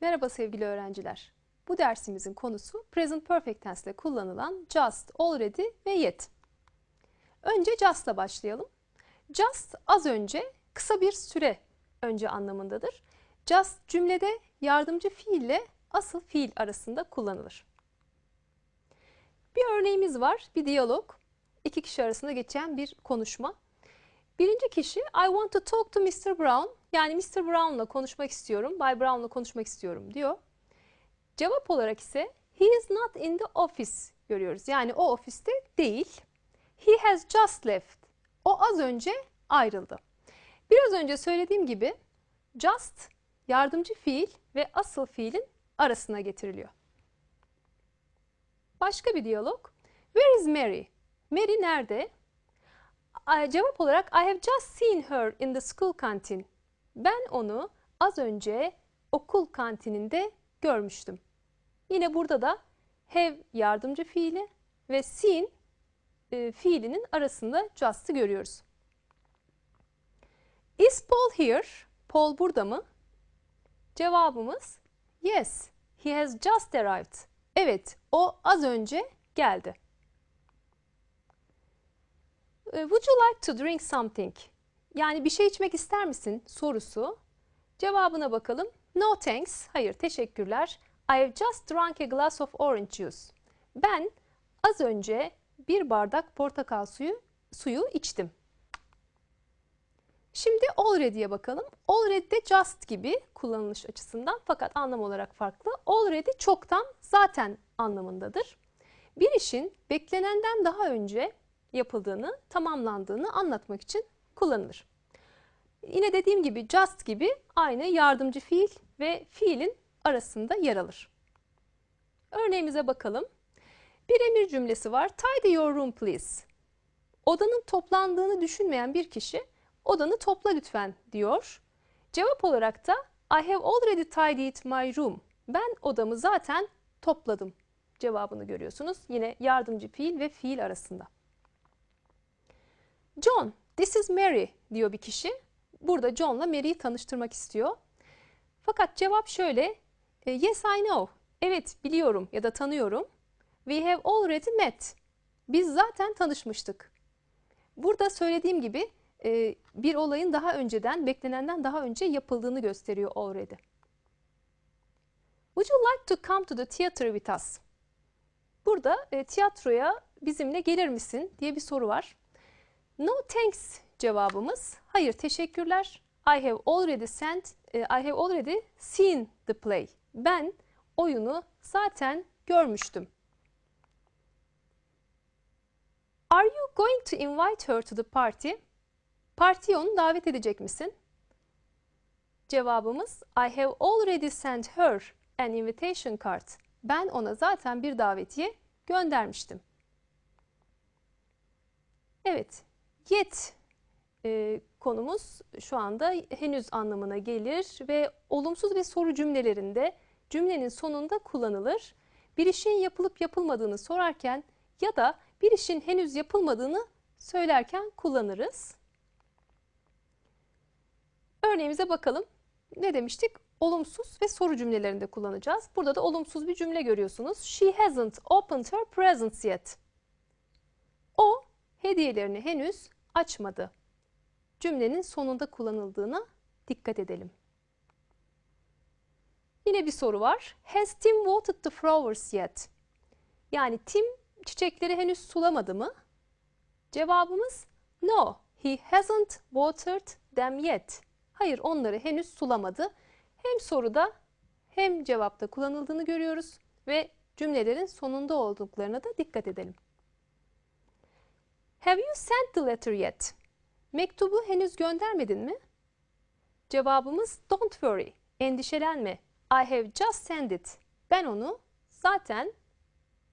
Merhaba sevgili öğrenciler. Bu dersimizin konusu present perfect tense ile kullanılan just, already ve yet. Önce just ile başlayalım. Just az önce kısa bir süre önce anlamındadır. Just cümlede yardımcı fiille asıl fiil arasında kullanılır. Bir örneğimiz var, bir diyalog. İki kişi arasında geçen bir konuşma. Birinci kişi I want to talk to Mr. Brown. Yani Mr. Brown'la konuşmak istiyorum, Bay Brown'la konuşmak istiyorum diyor. Cevap olarak ise he is not in the office görüyoruz. Yani o ofiste değil. He has just left. O az önce ayrıldı. Biraz önce söylediğim gibi just yardımcı fiil ve asıl fiilin arasına getiriliyor. Başka bir diyalog. Where is Mary? Mary nerede? Cevap olarak I have just seen her in the school canteen. Ben onu az önce okul kantininde görmüştüm. Yine burada da have yardımcı fiili ve seen e, fiilinin arasında just'ı görüyoruz. Is Paul here? Paul burada mı? Cevabımız yes. He has just arrived. Evet, o az önce geldi. E, would you like to drink something? Yani bir şey içmek ister misin sorusu. Cevabına bakalım. No thanks. Hayır, teşekkürler. I have just drunk a glass of orange juice. Ben az önce bir bardak portakal suyu suyu içtim. Şimdi already'ye bakalım. Already de just gibi kullanılış açısından fakat anlam olarak farklı. Already çoktan zaten anlamındadır. Bir işin beklenenden daha önce yapıldığını, tamamlandığını anlatmak için kullanılır. Yine dediğim gibi just gibi aynı yardımcı fiil ve fiilin arasında yer alır. Örneğimize bakalım. Bir emir cümlesi var. Tidy your room please. Odanın toplandığını düşünmeyen bir kişi odanı topla lütfen diyor. Cevap olarak da I have already tidied my room. Ben odamı zaten topladım cevabını görüyorsunuz. Yine yardımcı fiil ve fiil arasında. John, this is Mary diyor bir kişi. Burada John'la Mary'i tanıştırmak istiyor. Fakat cevap şöyle. E, yes I know. Evet biliyorum ya da tanıyorum. We have already met. Biz zaten tanışmıştık. Burada söylediğim gibi e, bir olayın daha önceden, beklenenden daha önce yapıldığını gösteriyor already. Would you like to come to the theater with us? Burada e, tiyatroya bizimle gelir misin diye bir soru var. No thanks cevabımız. Hayır teşekkürler. I have already sent, I have already seen the play. Ben oyunu zaten görmüştüm. Are you going to invite her to the party? Partiye onu davet edecek misin? Cevabımız I have already sent her an invitation card. Ben ona zaten bir davetiye göndermiştim. Evet, yet e, konumuz şu anda henüz anlamına gelir ve olumsuz ve soru cümlelerinde cümlenin sonunda kullanılır. Bir işin yapılıp yapılmadığını sorarken ya da bir işin henüz yapılmadığını söylerken kullanırız. Örneğimize bakalım. Ne demiştik? Olumsuz ve soru cümlelerinde kullanacağız. Burada da olumsuz bir cümle görüyorsunuz. She hasn't opened her presents yet. O hediyelerini henüz açmadı. Cümlenin sonunda kullanıldığına dikkat edelim. Yine bir soru var. Has Tim watered the flowers yet? Yani Tim çiçekleri henüz sulamadı mı? Cevabımız no, he hasn't watered them yet. Hayır, onları henüz sulamadı. Hem soruda hem cevapta kullanıldığını görüyoruz ve cümlelerin sonunda olduklarına da dikkat edelim. Have you sent the letter yet? Mektubu henüz göndermedin mi? Cevabımız don't worry, endişelenme. I have just sent it. Ben onu zaten,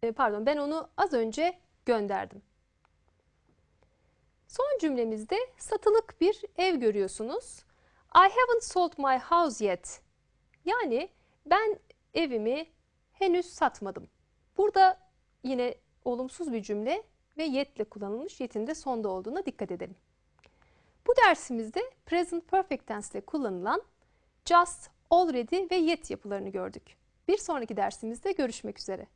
e, pardon ben onu az önce gönderdim. Son cümlemizde satılık bir ev görüyorsunuz. I haven't sold my house yet. Yani ben evimi henüz satmadım. Burada yine olumsuz bir cümle ve yetle kullanılmış yetin de sonda olduğuna dikkat edelim. Bu dersimizde present perfect tense ile kullanılan just, already ve yet yapılarını gördük. Bir sonraki dersimizde görüşmek üzere.